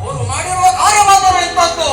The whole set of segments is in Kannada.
ಅವರು ಮಾಡಿರುವ ಕಾರ್ಯ ಮಾತ್ರ ಇಪ್ಪತ್ತು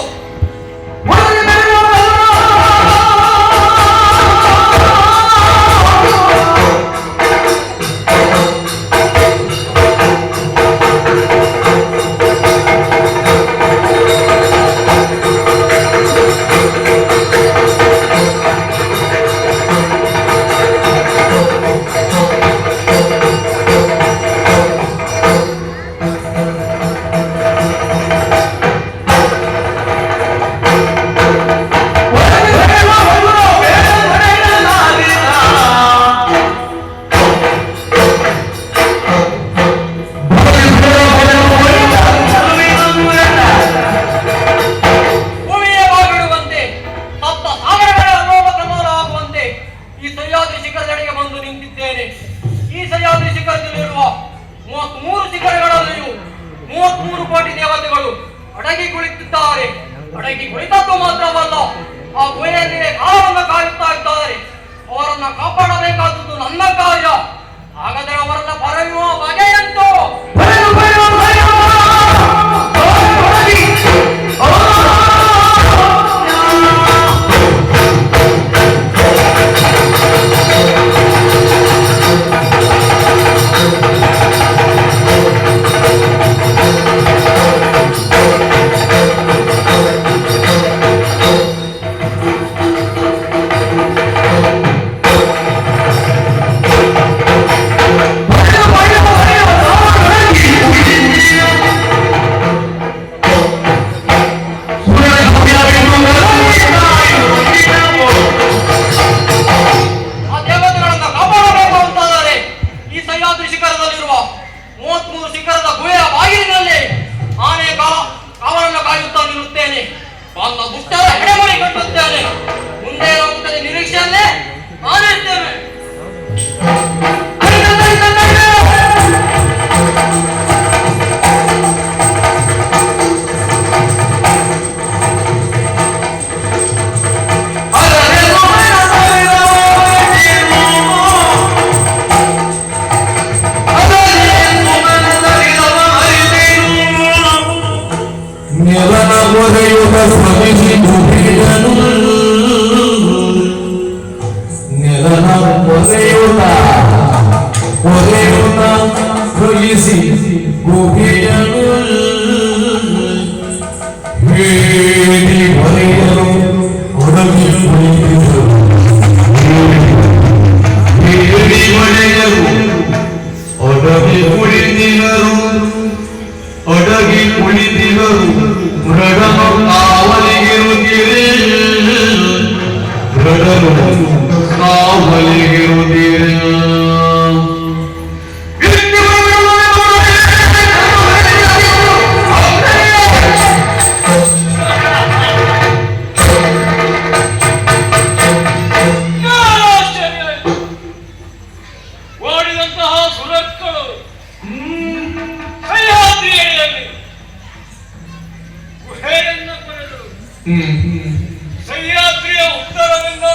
ಒಡಗಿ ಕುಳಿತದ್ದು ಮಾತ್ರವಲ್ಲ, ಆ ಗುಹೆಯಲ್ಲಿ ಕಾಲವನ್ನು ಕಾಯುತ್ತಾ ಇದ್ದಾರೆ. ಅವರನ್ನ ಕಾಪಾಡಬೇಕಾದದ್ದು ನನ್ನ ಕಾರ್ಯ. ಹಾಗಾದರೆ ಅವರನ್ನ ಬರೆಯುವ ಬಗೆಯಂತೂ నెలన ఉదయుగ సమిహి దుబిడను నెలన ఉదయుగ ఉదయుగ తొలిసి గుబిడను सह्याद्री उत्तरगंगा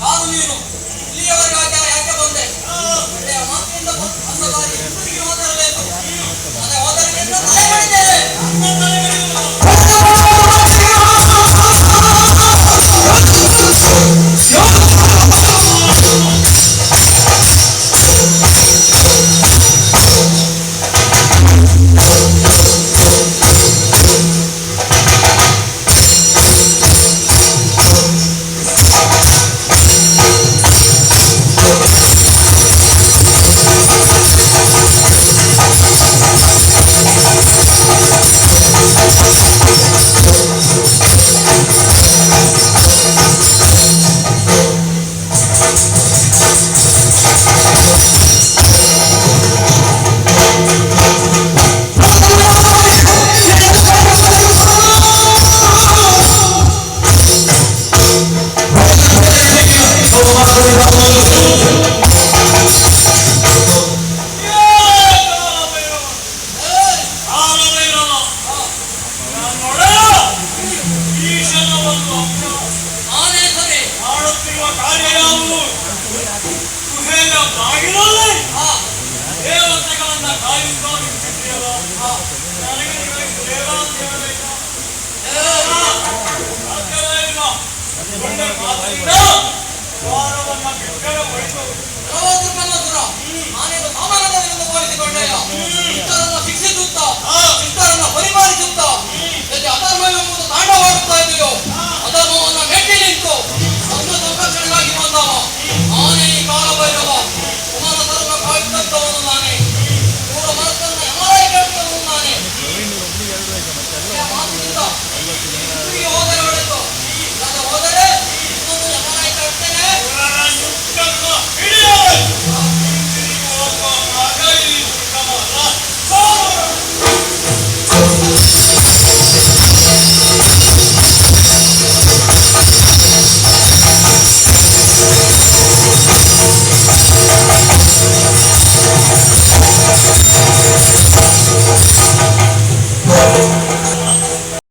ಯಾರು ನೀನು. ಇಲ್ಲಿಯವರೆಗಾಚಾರ ಯಾಕೆ ಬಂದೆ? ಒಳ್ಳೆಯ ಮಾತಿನಿಂದ ಒಂದು ಬಾರಿ ಇಬ್ಬರಿಗೆ ಹೋದರಬೇಕು ಅದೇ ಹೋದರಿಗೆಂದು ತಲೆ ಮಾಡಿದ್ದೇವೆ. ಶಿಕ್ಷಿಸುತ್ತಾ ಶಿಷ್ಟರನ್ನ ಪರಿಪಾಲಿಸುತ್ತಾ ಎಲ್ಲಿ